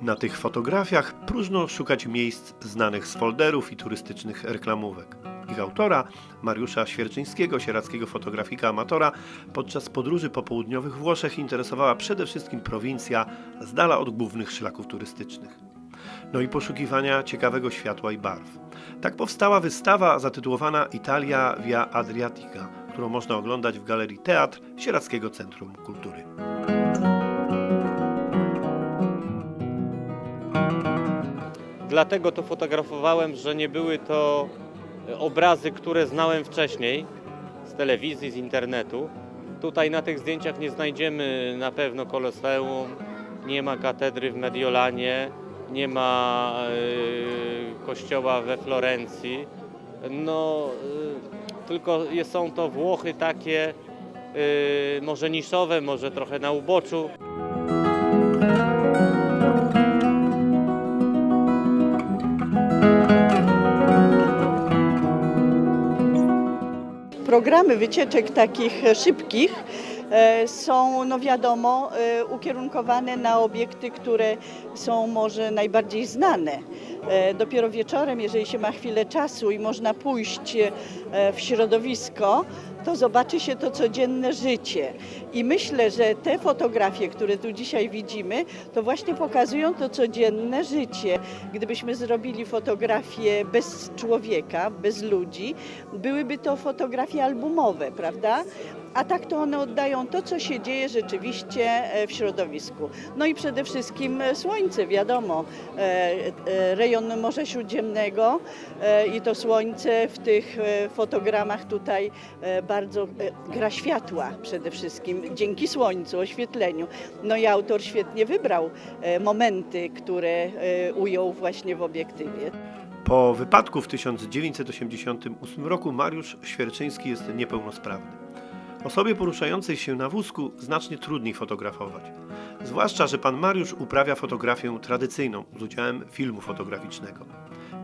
Na tych fotografiach próżno szukać miejsc znanych z folderów i turystycznych reklamówek. Ich autora, Mariusza Świerczyńskiego, sierackiego fotografika amatora, podczas podróży po południowych Włoszech interesowała przede wszystkim prowincja z dala od głównych szlaków turystycznych. No i poszukiwania ciekawego światła i barw. Tak powstała wystawa zatytułowana Italia via Adriatica, którą można oglądać w Galerii Teatr Sierackiego Centrum Kultury. Dlatego to fotografowałem, że nie były to obrazy, które znałem wcześniej z telewizji, z internetu. Tutaj na tych zdjęciach nie znajdziemy na pewno Koloseum, nie ma katedry w Mediolanie, nie ma e, kościoła we Florencji. No, e, tylko są to Włochy takie, e, może niszowe, może trochę na uboczu. Programy wycieczek takich szybkich są, no wiadomo, e, ukierunkowane na obiekty, które są może najbardziej znane. E, Dopiero wieczorem, jeżeli się ma chwilę czasu i można pójść e, w środowisko, to zobaczy się to codzienne życie. I myślę, że te fotografie, które tu dzisiaj widzimy, to właśnie pokazują to codzienne życie. Gdybyśmy zrobili fotografie bez człowieka, bez ludzi, byłyby to fotografie albumowe, prawda? A tak to one oddają to, co się dzieje rzeczywiście e, w środowisku. No i przede wszystkim słońce, wiadomo, e, e, rejon Morza Śródziemnego e, i to słońce w tych e, fotogramach tutaj e, bardzo gra światła przede wszystkim dzięki słońcu, oświetleniu. No i autor świetnie wybrał momenty, które ujął właśnie w obiektywie. Po wypadku w 1988 roku Mariusz Świerczyński jest niepełnosprawny. Osobie poruszającej się na wózku znacznie trudniej fotografować. Zwłaszcza, że pan Mariusz uprawia fotografię tradycyjną z udziałem filmu fotograficznego.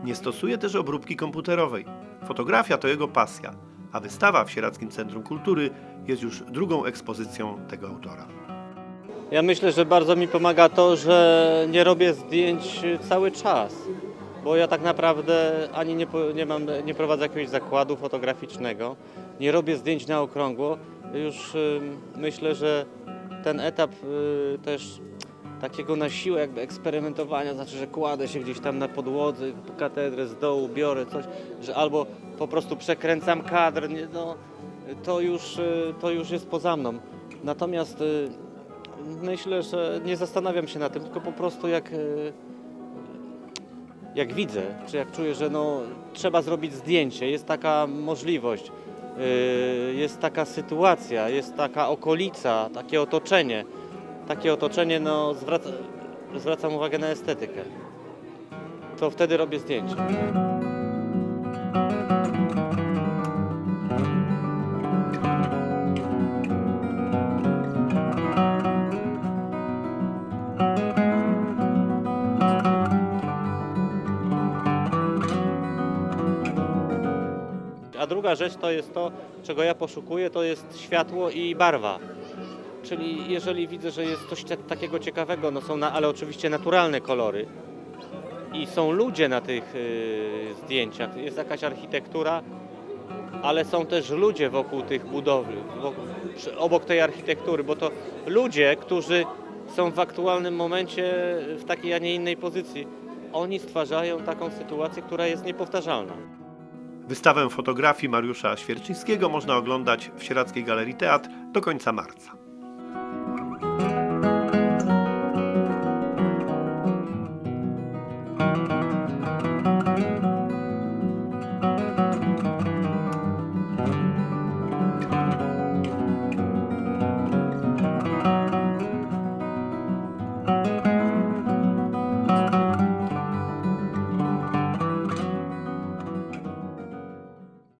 Nie stosuje też obróbki komputerowej. Fotografia to jego pasja, a wystawa w Sieradzkim Centrum Kultury jest już drugą ekspozycją tego autora. Ja myślę, że bardzo mi pomaga to, że nie robię zdjęć cały czas, bo ja tak naprawdę ani nie, nie, mam, nie prowadzę jakiegoś zakładu fotograficznego, nie robię zdjęć na okrągło. Już ym, myślę, że ten etap y, też takiego na siłę jakby eksperymentowania, znaczy, że kładę się gdzieś tam na podłodze, katedrę z dołu, biorę coś, że albo po prostu przekręcam kadr, nie, no, to, już, y, to już jest poza mną. Natomiast y, myślę, że nie zastanawiam się na tym, tylko po prostu jak, jak widzę, czy jak czuję, że no, trzeba zrobić zdjęcie, jest taka możliwość, jest taka sytuacja, jest taka okolica, takie otoczenie. Takie otoczenie no, zwraca, zwracam uwagę na estetykę. To wtedy robię zdjęcie. A druga rzecz to jest to, czego ja poszukuję, to jest światło i barwa. Czyli jeżeli widzę, że jest coś ta- takiego ciekawego, no są na, ale oczywiście naturalne kolory i są ludzie na tych y, zdjęciach, jest jakaś architektura, ale są też ludzie wokół tych budowli, wokół, przy, obok tej architektury, bo to ludzie, którzy są w aktualnym momencie w takiej, a nie innej pozycji, oni stwarzają taką sytuację, która jest niepowtarzalna. Wystawę fotografii Mariusza Świerczyńskiego można oglądać w Sieradzkiej Galerii Teatr do końca marca.